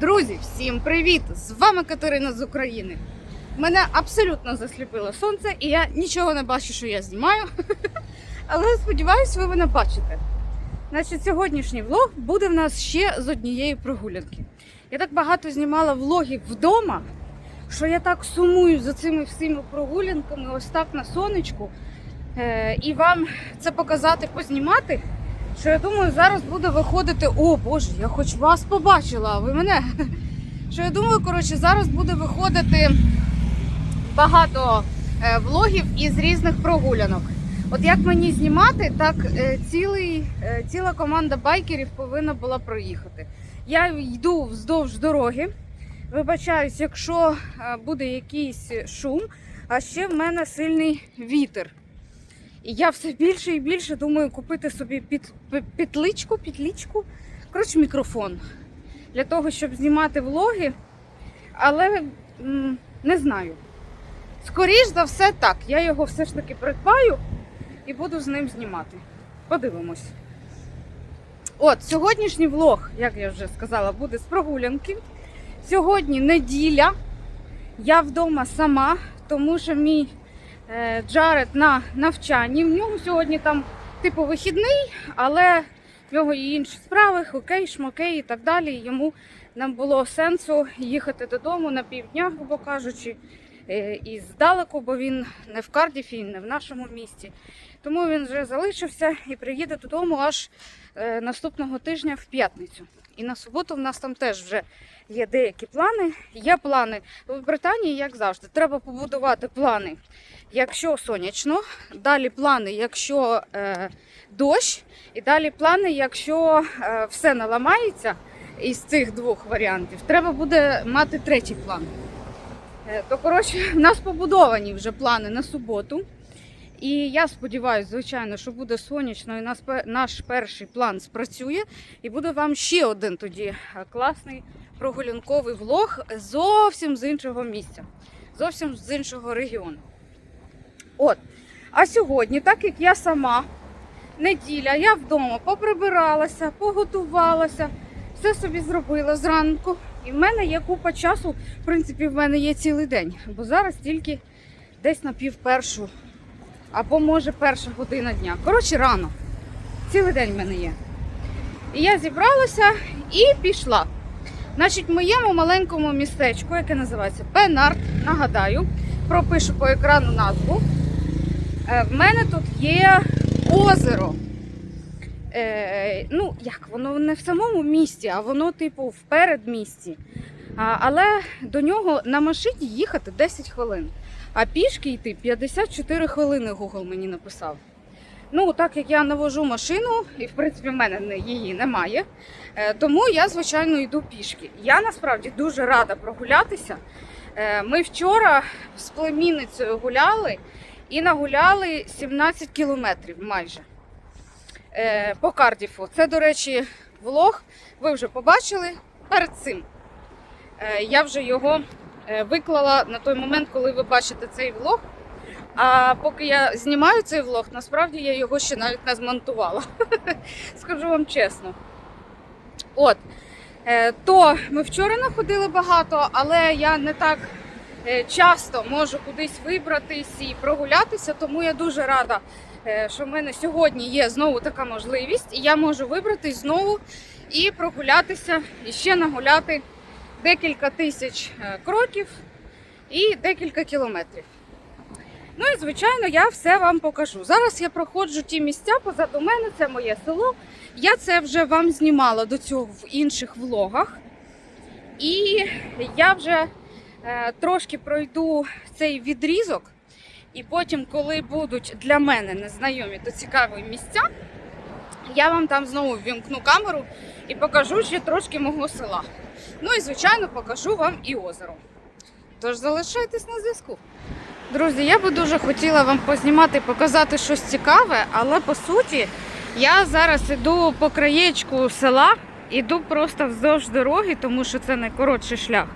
Друзі, всім привіт! З вами Катерина з України. Мене абсолютно засліпило сонце, і я нічого не бачу, що я знімаю. Але сподіваюсь, ви мене бачите. Значить, сьогоднішній влог буде в нас ще з однієї прогулянки. Я так багато знімала влогів вдома, що я так сумую за цими всіми прогулянками, ось так на сонечку. Е, і вам це показати, познімати. Що я думаю, зараз буде виходити. О Боже, я хоч вас побачила, а ви мене. Що я думаю, коротше, зараз буде виходити багато е, влогів із різних прогулянок. От як мені знімати, так е, цілий, е, ціла команда байкерів повинна була проїхати. Я йду вздовж дороги. Вибачаюсь, якщо буде якийсь шум, а ще в мене сильний вітер. І я все більше і більше думаю купити собі під, пі- петличку, петличку, коротше, мікрофон для того, щоб знімати влоги. Але м, не знаю. Скоріш за все, так. Я його все ж таки придбаю і буду з ним знімати. Подивимось. От, сьогоднішній влог, як я вже сказала, буде з прогулянки. Сьогодні неділя. Я вдома сама, тому що мій Джаред на навчанні. В нього сьогодні там типу вихідний, але в нього є інші справи, хокей, шмокей і так далі. Йому нам було сенсу їхати додому на півдня, грубо кажучи, е, і здалеку, бо він не в Кардіфі, не в нашому місті. Тому він вже залишився і приїде додому аж е, наступного тижня в п'ятницю. І на суботу в нас там теж вже є деякі плани. Є плани в Британії, як завжди, треба побудувати плани, якщо сонячно, далі плани, якщо е, дощ, і далі плани, якщо е, все наламається із цих двох варіантів, треба буде мати третій план. Е, то, коротше, в нас побудовані вже плани на суботу. І я сподіваюся, звичайно, що буде сонячно, і нас наш перший план спрацює, і буде вам ще один тоді е, класний прогулянковий влог зовсім з іншого місця, зовсім з іншого регіону. От. А сьогодні, так як я сама, неділя, я вдома поприбиралася, поготувалася, все собі зробила зранку. І в мене є купа часу, в принципі, в мене є цілий день, бо зараз тільки десь на пів першу, або може перша година дня. Коротше, рано. Цілий день в мене є. І я зібралася і пішла. Значить, в моєму маленькому містечку, яке називається Пенарт, нагадаю, пропишу по екрану назву. Е, В мене тут є озеро. Е, ну, як воно не в самому місті, а воно, типу, в передмісті. Але до нього на машині їхати 10 хвилин, а пішки йти 54 хвилини Google мені написав. Ну, так як я навожу машину, і в принципі в мене її немає, е, тому я, звичайно, йду пішки. Я насправді дуже рада прогулятися. Е, Ми вчора з племінницею гуляли і нагуляли 17 кілометрів майже е, по Кардіфу. Це, до речі, влог. Ви вже побачили перед цим. Я вже його виклала на той момент, коли ви бачите цей влог. А поки я знімаю цей влог, насправді я його ще навіть не змонтувала. Скажу вам чесно. От. Е, То ми вчора находили багато, але я не так е, часто можу кудись вибратись і прогулятися, тому я дуже рада, е, що в мене сьогодні є знову така можливість, і я можу вибратись знову і прогулятися, і ще нагуляти декілька тисяч е, кроків і декілька кілометрів. Ну і звичайно, я все вам покажу. Зараз я проходжу ті місця позаду мене, це моє село. Я це вже вам знімала до цього в інших влогах. І я вже е, трошки пройду цей відрізок. І потім, коли будуть для мене незнайомі та цікаві місця, я вам там знову ввімкну камеру і покажу ще трошки мого села. Ну і, звичайно, покажу вам і озеро. Тож залишайтесь на зв'язку. Друзі, я би дуже хотіла вам познімати, показати щось цікаве, але по суті я зараз іду по краєчку села, іду просто вздовж дороги, тому що це найкоротший шлях.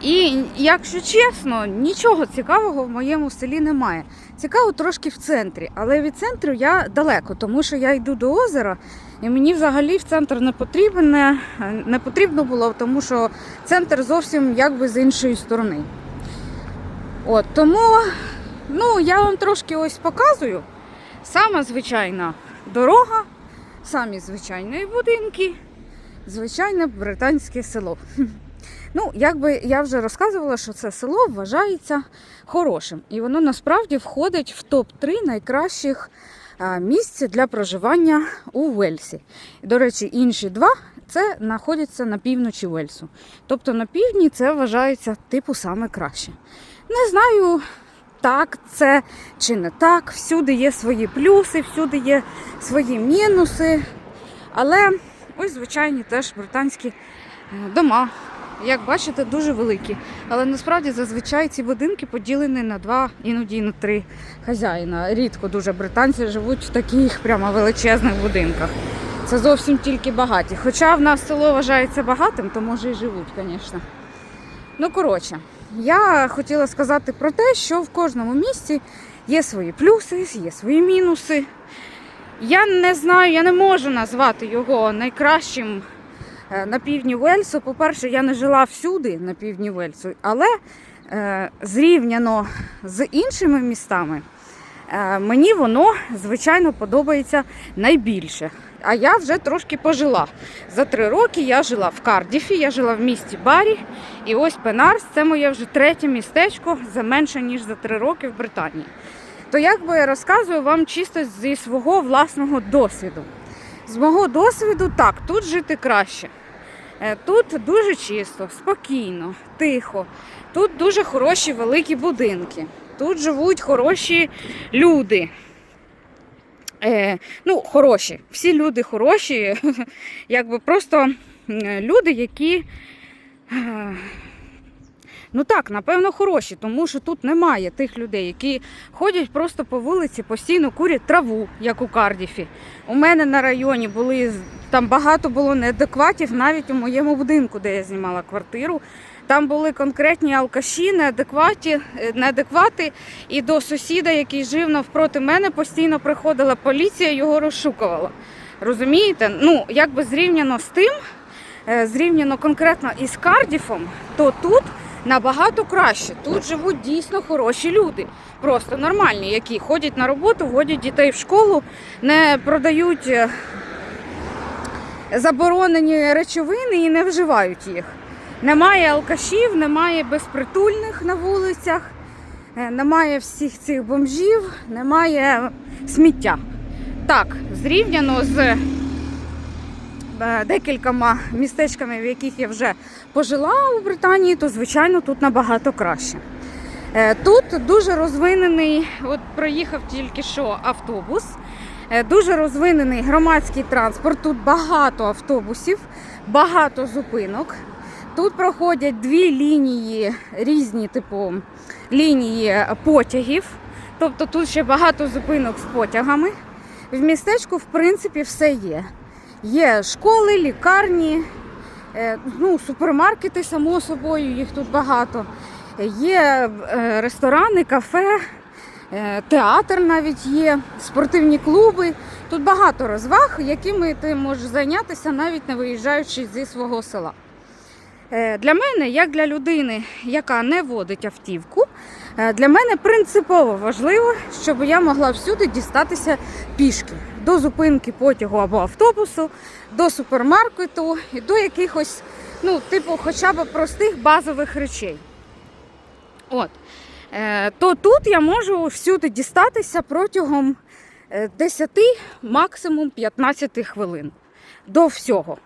І якщо чесно, нічого цікавого в моєму селі немає. Цікаво трошки в центрі, але від центру я далеко, тому що я йду до озера, І мені взагалі в центр не потрібен, не, потрібно було, тому що центр зовсім якби з іншої сторони. От, тому ну, я вам трошки ось показую. Сама звичайна дорога, самі звичайні будинки, звичайне британське село. Ну, якби я вже розказувала, що це село вважається хорошим. І воно насправді входить в топ-3 найкращих місць для проживання у Вельсі. До речі, інші два це знаходяться на півночі Вельсу. Тобто на півдні це вважається типу саме краще. Не знаю, так це чи не так. Всюди є свої плюси, всюди є свої мінуси. Але ось звичайні теж британські е, дома. Як бачите, дуже великі. Але насправді зазвичай ці будинки поділені на два, іноді на три хазяїна. Рідко дуже британці живуть в таких прямо величезних будинках. Це зовсім тільки багаті. Хоча в нас село вважається багатим, то може і живуть, звісно. Ну, коротше, я хотіла сказати про те, що в кожному місті є свої плюси, є свої мінуси. Я не знаю, я не можу назвати його найкращим на півдні Вельсу. По-перше, я не жила всюди на півдні Вельсу, але е, зрівняно з іншими містами, е, мені воно, звичайно, подобається найбільше. А я вже трошки пожила. За три роки я жила в Кардіфі, я жила в місті Барі. І ось Пенарс це моє вже третє містечко за менше, ніж за три роки в Британії. То якби я розказую вам чисто зі свого власного досвіду. З мого досвіду, так, тут жити краще. Е, Тут дуже чисто, спокійно, тихо. Тут дуже хороші великі будинки. Тут живуть хороші люди. Е, ну, хороші. Всі люди хороші, якби просто е, люди, які. Ну так, напевно, хороші, тому що тут немає тих людей, які ходять просто по вулиці, постійно курять траву, як у Кардіфі. У мене на районі були там багато було неадекватів, навіть у моєму будинку, де я знімала квартиру. Там були конкретні алкаші, неадекваті, е, неадеквати. І до сусіда, який жив навпроти мене, постійно приходила поліція, його розшукувала. Розумієте? Ну, якби зрівняно з тим, е, зрівняно конкретно із Кардіфом, то тут набагато краще. Тут живуть дійсно хороші люди, просто нормальні, які ходять на роботу, водять дітей в школу, не продають е, заборонені речовини і не вживають їх. Немає алкашів, немає безпритульних на вулицях, е, немає всіх цих бомжів, немає сміття. Так, зрівняно з декількома містечками, в яких я вже пожила у Британії, то звичайно тут набагато краще. Е, Тут дуже розвинений, от проїхав тільки що автобус, е, дуже розвинений громадський транспорт. Тут багато автобусів, багато зупинок. Тут проходять дві лінії, різні типу лінії потягів. Тобто тут ще багато зупинок з потягами. В містечку, в принципі, все є. Є школи, лікарні, е, ну, супермаркети, само собою, їх тут багато. Є е, ресторани, кафе, е, театр навіть є, спортивні клуби. Тут багато розваг, якими ти можеш зайнятися, навіть не виїжджаючи зі свого села. Для мене, як для людини, яка не водить автівку, для мене принципово важливо, щоб я могла всюди дістатися пішки до зупинки потягу або автобусу, до супермаркету і до якихось, ну, типу, хоча б простих базових речей. От. Е, То тут я можу всюди дістатися протягом е, 10, максимум 15 хвилин до всього.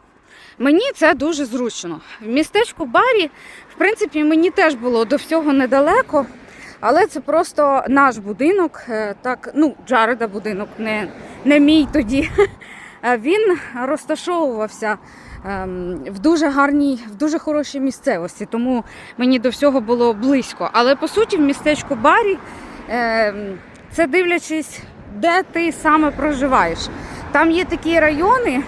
Мені це дуже зручно. В містечку Барі, в принципі, мені теж було до всього недалеко, але це просто наш будинок, е, так, ну, Джареда будинок, не, не мій тоді. Е, Він розташовувався ем, в дуже гарній, в дуже хорошій місцевості, тому мені до всього було близько. Але по суті, в містечку Барі ем, це дивлячись, де ти саме проживаєш. Там є такі райони,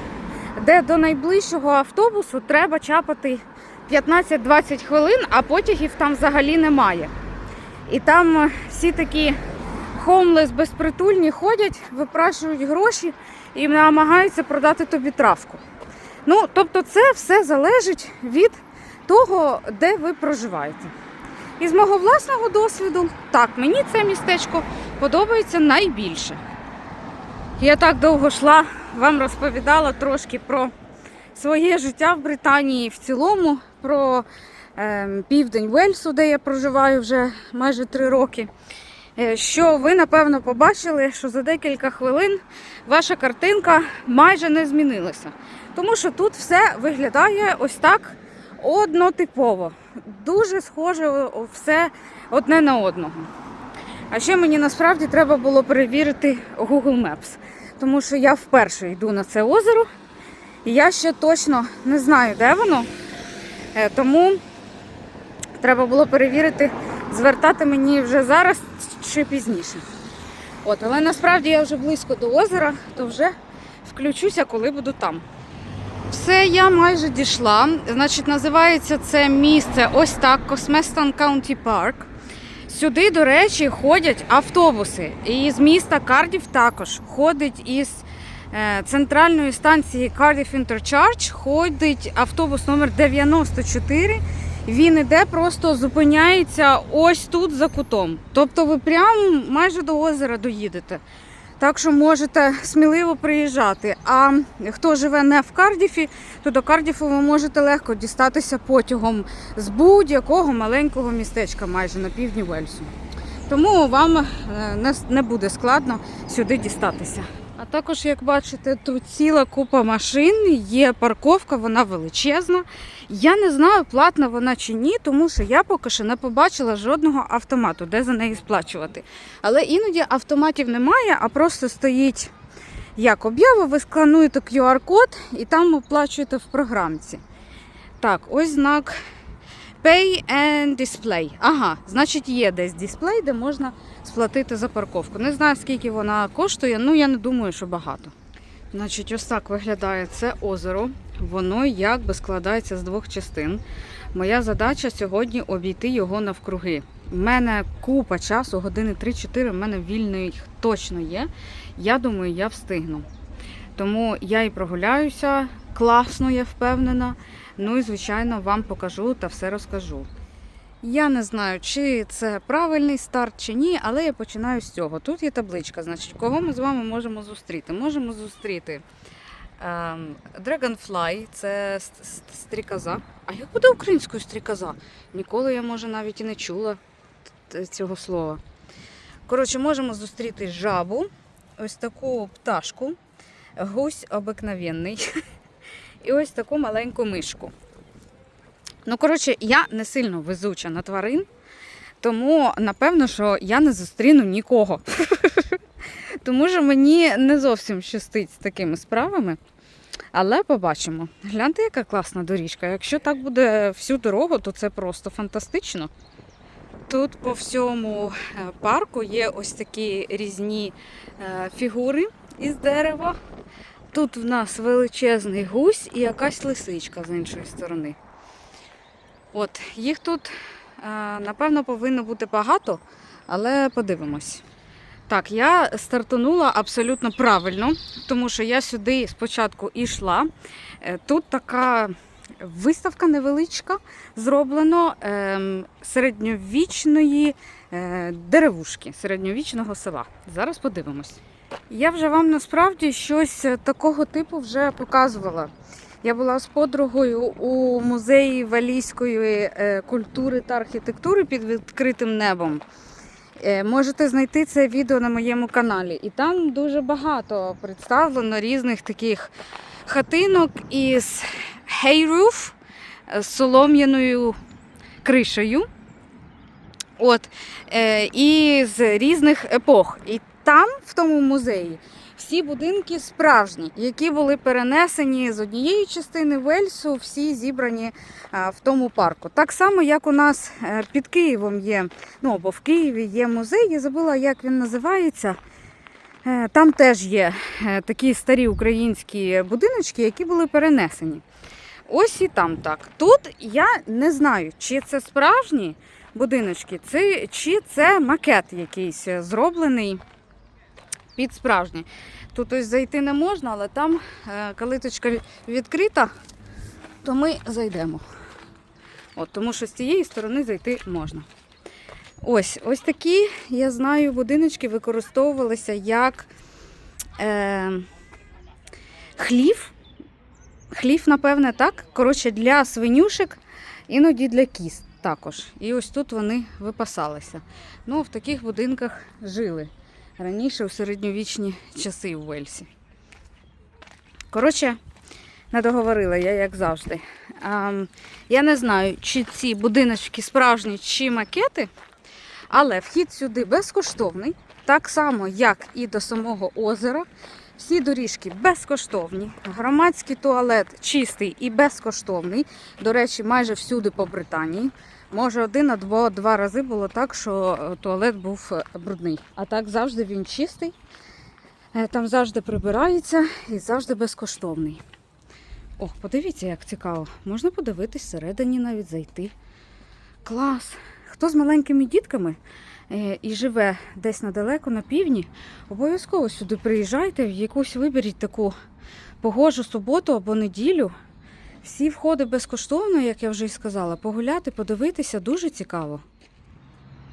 де до найближчого автобусу треба чапати 15-20 хвилин, а потягів там взагалі немає. І там е, всі такі хоумлес безпритульні ходять, випрашують гроші і намагаються продати тобі травку. Ну, тобто, це все залежить від того, де ви проживаєте. І з мого власного досвіду, так, мені це містечко подобається найбільше. Я так довго йшла, вам розповідала трошки про своє життя в Британії в цілому, про південь Вельсу, де я проживаю вже майже три роки. Е, Що ви напевно побачили, що за декілька хвилин ваша картинка майже не змінилася. Тому що тут все виглядає ось так однотипово. Дуже схоже все одне на одного. А ще мені насправді треба було перевірити Google Maps, тому що я вперше йду на це озеро, і я ще точно не знаю, де воно. Е, Тому треба було перевірити, звертати мені вже зараз чи пізніше. От, але насправді я вже близько до озера, то вже включуся, коли буду там. Все, я майже дійшла. Значить, називається це місце ось так Косместон County Park. Сюди, до речі, ходять автобуси. І з міста Кардів також ходить із е, центральної станції Cardiff Interchange ходить автобус номер 94. Він іде, просто зупиняється ось тут за кутом. Тобто ви прямо майже до озера доїдете. Так що можете сміливо приїжджати. А хто живе не в Кардіфі, то до Кардіфу ви можете легко дістатися потягом з будь-якого маленького містечка, майже на півдні Вельсу. Тому вам е, не, не буде складно сюди дістатися. А також, як бачите, тут ціла купа машин, є парковка, вона величезна. Я не знаю, платна вона чи ні, тому що я поки що не побачила жодного автомату, де за неї сплачувати. Але іноді автоматів немає, а просто стоїть як об'ява, ви скануєте QR-код і там оплачуєте в програмці. Так, ось знак Pay and Display. Ага, значить є десь дисплей, де можна сплатити за парковку. Не знаю, скільки вона коштує, ну я не думаю, що багато. Значить, ось так виглядає це озеро. Воно якби складається з двох частин. Моя задача сьогодні обійти його навкруги. У мене купа часу, години 3-4, в мене вільний точно є. Я думаю, я встигну. Тому я і прогуляюся класно, я впевнена. Ну і, звичайно, вам покажу та все розкажу. Я не знаю, чи це правильний старт чи ні, але я починаю з цього. Тут є табличка, значить, кого ми з вами можемо зустріти? Можемо зустріти ем, Dragonfly, це стрікоза. А як буде українською стрікоза? Ніколи я, може, навіть і не чула цього слова. Коротше, можемо зустріти жабу, ось таку пташку, гусь обикновенний. І ось таку маленьку мишку. Ну, коротше, я не сильно везуча на тварин, тому напевно, що я не зустріну нікого. Тому що мені не зовсім щастить з такими справами. Але побачимо. Гляньте, яка класна доріжка. Якщо так буде всю дорогу, то це просто фантастично. Тут по всьому е, парку є ось такі різні е, фігури із дерева. Тут в нас величезний гусь і якась лисичка з іншої сторони. От, їх тут, е, напевно, повинно бути багато, але подивимось. Так, я стартанула абсолютно правильно, тому що я сюди спочатку йшла. Е, Тут така виставка невеличка, зроблено ем, середньовічної е, деревушки, середньовічного села. Зараз подивимось. Я вже вам насправді щось такого типу вже показувала. Я була з подругою у музеї валійської е, культури та архітектури під відкритим небом. Е, Можете знайти це відео на моєму каналі. І там дуже багато представлено різних таких хатинок із е, з солом'яною кришею. От, е, і з різних епох. І там, в тому музеї, всі будинки справжні, які були перенесені з однієї частини Вельсу, всі зібрані в тому парку. Так само, як у нас е, під Києвом є, ну або в Києві є музей, я забула, як він називається. Е, Там теж є е, такі старі українські будиночки, які були перенесені. Ось і там так. Тут я не знаю, чи це справжні будиночки, чи це макет якийсь е, зроблений під справжній. Тут ось зайти не можна, але там е, калиточка відкрита, то ми зайдемо. От, тому що з цієї сторони зайти можна. Ось, ось такі, я знаю, будиночки використовувалися як е, хлів. Хлів, напевне, так. Коротше, для свинюшек, іноді для кіз також. І ось тут вони випасалися. Ну, в таких будинках жили раніше у середньовічні часи у Вельсі. Коротше, не договорила я, як завжди. Ам, я не знаю, чи ці будиночки справжні, чи макети, але вхід сюди безкоштовний, так само, як і до самого озера. Всі доріжки безкоштовні. Громадський туалет чистий і безкоштовний. До речі, майже всюди по Британії. Може, один або два рази було так, що е, туалет був е, брудний. А так завжди він чистий. Е, Там завжди прибирається і завжди безкоштовний. О, подивіться, як цікаво. Можна подивитись всередині навіть зайти. Клас! Хто з маленькими дітками і живе десь недалеко на півдні, обов'язково сюди приїжджайте, в якусь виберіть таку погожу суботу або неділю. Всі входи безкоштовно, як я вже й сказала. Погуляти, подивитися дуже цікаво.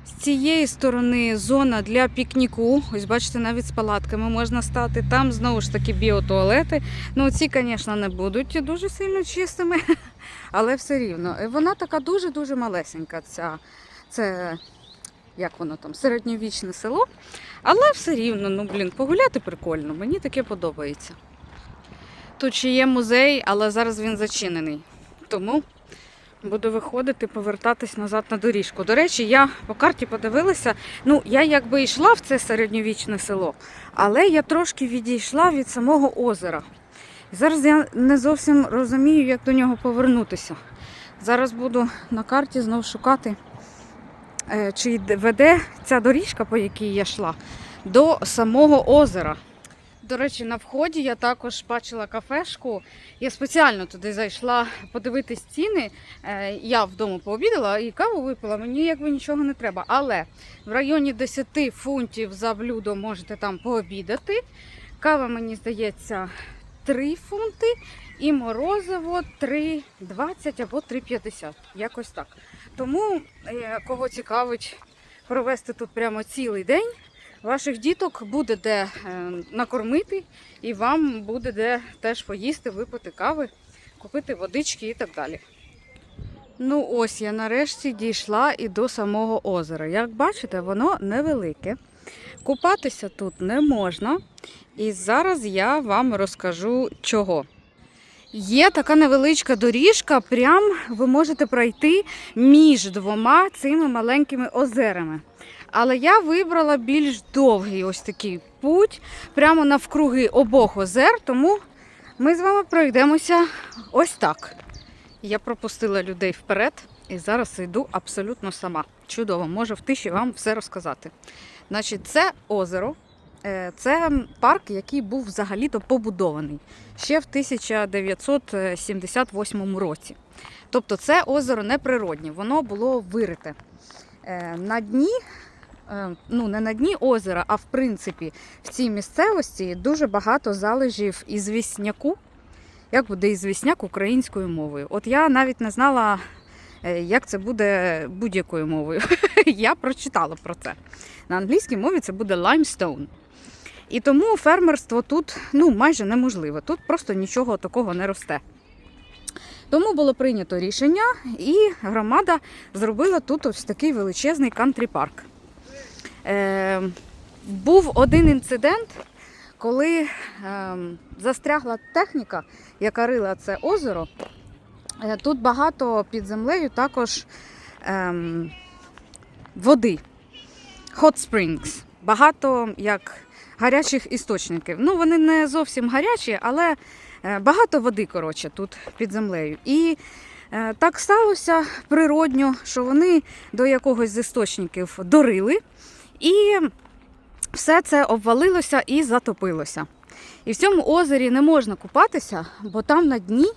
З цієї сторони зона для пікніку. Ось бачите, навіть з палатками можна стати. Там знову ж таки біотуалети. Ну, ці, звісно, не будуть дуже сильно чистими, але все рівно. Е, Вона така дуже-дуже малесенька. Ця, це як воно там, середньовічне село. Але все рівно, ну блін, погуляти прикольно. Мені таке подобається. Тут ще є музей, але зараз він зачинений. Тому буду виходити, повертатись назад на доріжку. До речі, я по карті подивилася. Ну, я якби йшла в це середньовічне село, але я трошки відійшла від самого озера. Зараз я не зовсім розумію, як до нього повернутися. Зараз буду на карті знов шукати, е, чи веде ця доріжка, по якій я йшла, до самого озера. До речі, на вході я також бачила кафешку. Я спеціально туди зайшла подивитись ціни. Е, Я вдома пообідала і каву випила. Мені якби нічого не треба. Але в районі 10 фунтів за блюдо можете там пообідати. Кава, мені здається, 3 фунти. І морозиво 3,20 або 3,50. Якось так. Тому, е, кого цікавить провести тут прямо цілий день, ваших діток буде де е, накормити, і вам буде де теж поїсти, випити кави, купити водички і так далі. Ну ось я нарешті дійшла і до самого озера. Як бачите, воно невелике. Купатися тут не можна. І зараз я вам розкажу чого. Є така невеличка доріжка, прям ви можете пройти між двома цими маленькими озерами. Але я вибрала більш довгий ось такий путь, прямо навкруги обох озер, тому ми з вами пройдемося ось так. Я пропустила людей вперед і зараз йду абсолютно сама. Чудово, можу в тиші вам все розказати. Значить, це озеро. е, Це парк, який був взагалі-то побудований ще в 1978 році. Тобто це озеро неприроднє, воно було вирите. Е, На дні, ну не на дні озера, а в принципі в цій місцевості дуже багато залежів ізвісняку. Як буде ізвісняк українською мовою? От я навіть не знала, е, як це буде будь-якою мовою. Я прочитала про це. На англійській мові це буде limestone. І тому фермерство тут ну, майже неможливе. Тут просто нічого такого не росте. Тому було прийнято рішення, і громада зробила тут ось такий величезний кантрі-парк. Е, був один інцидент, коли е, застрягла техніка, яка рила це озеро. Е, тут багато під землею також е, води. Hot springs. Багато як гарячих істочників. Ну, вони не зовсім гарячі, але е, багато води, коротше, тут під землею. І е, так сталося природньо, що вони до якогось з істочників дорили, і все це обвалилося і затопилося. І в цьому озері не можна купатися, бо там на дні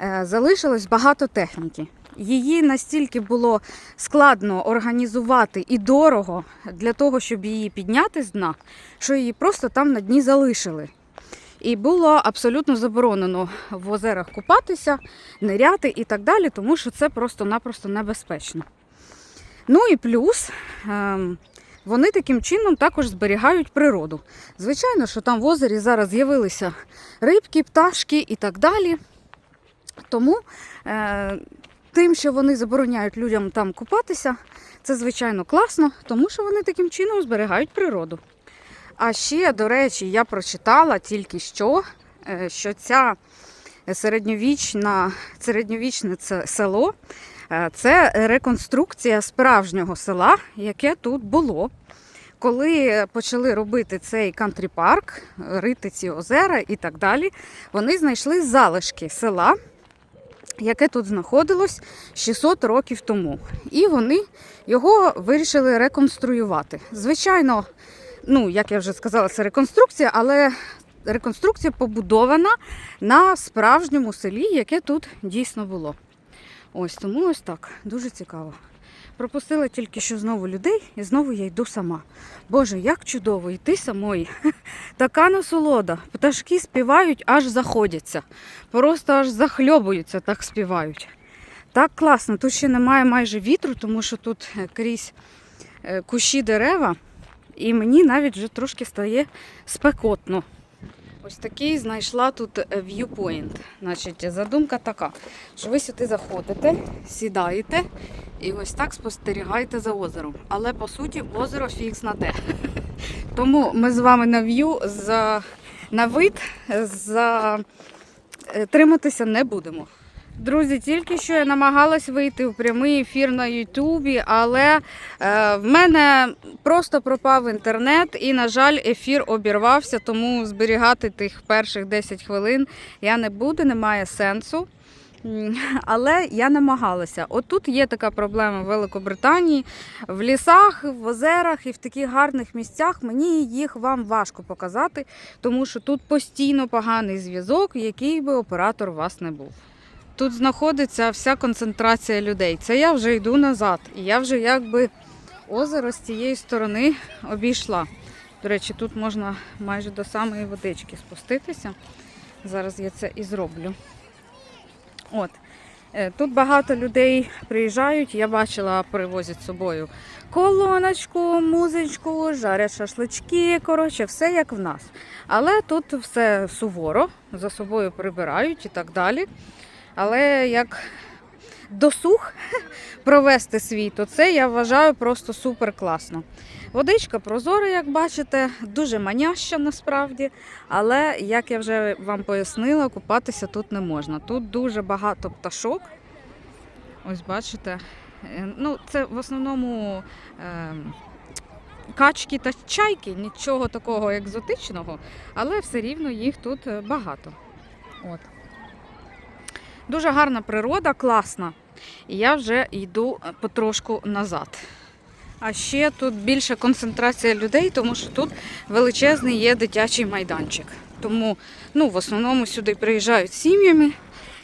е, залишилось багато техніки. її настільки було складно організувати і дорого для того, щоб її підняти з дна, що її просто там на дні залишили. І було абсолютно заборонено в озерах купатися, ниряти і так далі, тому що це просто-напросто небезпечно. Ну і плюс ем, вони таким чином також зберігають природу. Звичайно, що там в озері зараз з'явилися рибки, пташки і так далі. Тому е, тим, що вони забороняють людям там купатися, це звичайно класно, тому що вони таким чином зберігають природу. А ще, до речі, я прочитала тільки що, е, що ця середньовічна, середньовічне це село це реконструкція справжнього села, яке тут було. Коли почали робити цей кантрі-парк, рити ці озера і так далі, вони знайшли залишки села, яке тут знаходилось 600 років тому. І вони його вирішили реконструювати. Звичайно, ну, як я вже сказала, це реконструкція, але реконструкція побудована на справжньому селі, яке тут дійсно було. Ось тому ось так. Дуже цікаво. Пропустила тільки що знову людей, і знову я йду сама. Боже, як чудово йти самої. Така насолода. Пташки співають, аж заходяться. Просто аж захльобуються, так співають. Так класно. Тут ще немає майже вітру, тому що тут е, крізь е, кущі дерева, і мені навіть вже трошки стає спекотно. Ось такий знайшла тут е, viewpoint. Значить, задумка така, що ви сюди заходите, сідаєте і ось так спостерігаєте за озером. Але по суті озеро фікс на те. Тому ми з вами на в'ю за на вид за е, не будемо. Друзі, тільки що я намагалась вийти в прямий ефір на Ютубі, але е, в мене просто пропав інтернет і, на жаль, ефір обірвався, тому зберігати тих перших 10 хвилин я не буду, немає сенсу. Але я намагалася. От тут є така проблема в Великобританії. В лісах, в озерах і в таких гарних місцях мені їх вам важко показати, тому що тут постійно поганий зв'язок, який би оператор у вас не був. Тут знаходиться вся концентрація людей. Це я вже йду назад. І я вже якби озеро з цієї сторони обійшла. До речі, тут можна майже до самої водички спуститися. Зараз я це і зроблю. От. Е, Тут багато людей приїжджають, я бачила, привозять з собою колоночку, музичку, жарять шашлички, коротше, все як в нас. Але тут все суворо, за собою прибирають і так далі. Але як досуг провести свій, то це я вважаю просто супер класно. Водичка прозора, як бачите, дуже маняща насправді. Але, як я вже вам пояснила, купатися тут не можна. Тут дуже багато пташок. Ось бачите. Е, Ну, це в основному е, качки та чайки, нічого такого екзотичного, але все рівно їх тут е, багато. От. Дуже гарна природа, класна. І я вже йду е, потрошку назад. А ще тут більша концентрація людей, тому що тут величезний є дитячий майданчик. Тому ну, в основному сюди приїжджають сім'ями.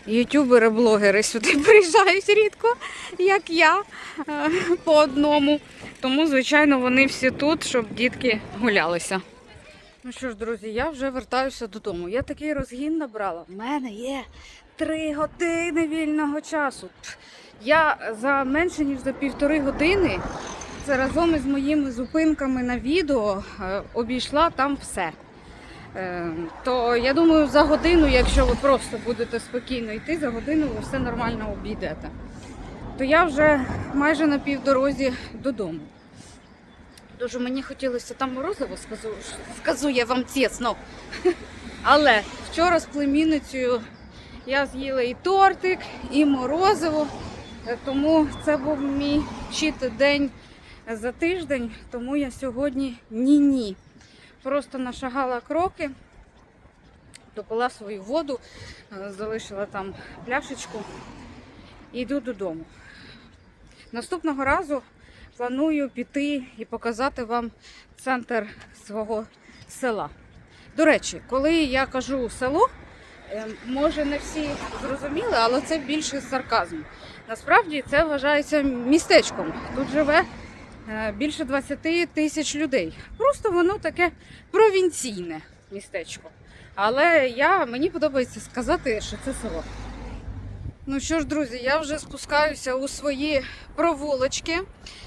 Ютубери, блогери сюди приїжджають рідко, як я, е, по одному. Тому, звичайно, вони всі тут, щоб дітки гулялися. Ну що ж, друзі, я вже вертаюся додому. Я такий розгін набрала. У мене є три години вільного часу. Я за менше ніж за півтори години, це разом із моїми зупинками на відео, е, обійшла там все. Е, То я думаю, за годину, якщо ви просто будете спокійно йти, за годину ви все нормально обійдете. То я вже майже на півдорозі додому. Дуже мені хотілося там морозиво, скажу, скажу я вам чесно. Але вчора з племінницею я з'їла і тортик, і морозиво. Тому це був мій чіт день за тиждень, тому я сьогодні ні-ні. Просто нашагала кроки, допила свою воду, е, залишила там пляшечку і йду додому. Наступного разу планую піти і показати вам центр свого села. До речі, коли я кажу село, може не всі зрозуміли, але це більше сарказм. Насправді це вважається містечком. Тут живе е, більше 20 тисяч людей. Просто воно таке провінційне містечко. Але я, мені подобається сказати, що це село. Ну що ж, друзі, я вже спускаюся у свої провулочки.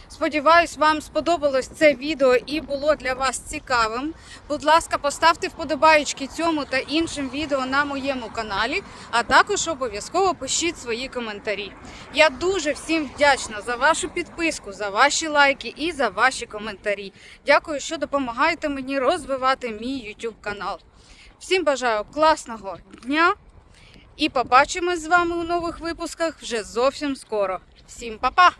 Сподіваюсь, вам сподобалось це відео і було для вас цікавим. Будь ласка, поставте вподобаєчки цьому та іншим відео на моєму каналі, а також обов'язково пишіть свої коментарі. Я дуже всім вдячна за вашу підписку, за ваші лайки і за ваші коментарі. Дякую, що допомагаєте мені розвивати мій YouTube канал. Всім бажаю класного дня і побачимось з вами у нових випусках вже зовсім скоро. Всім па-па!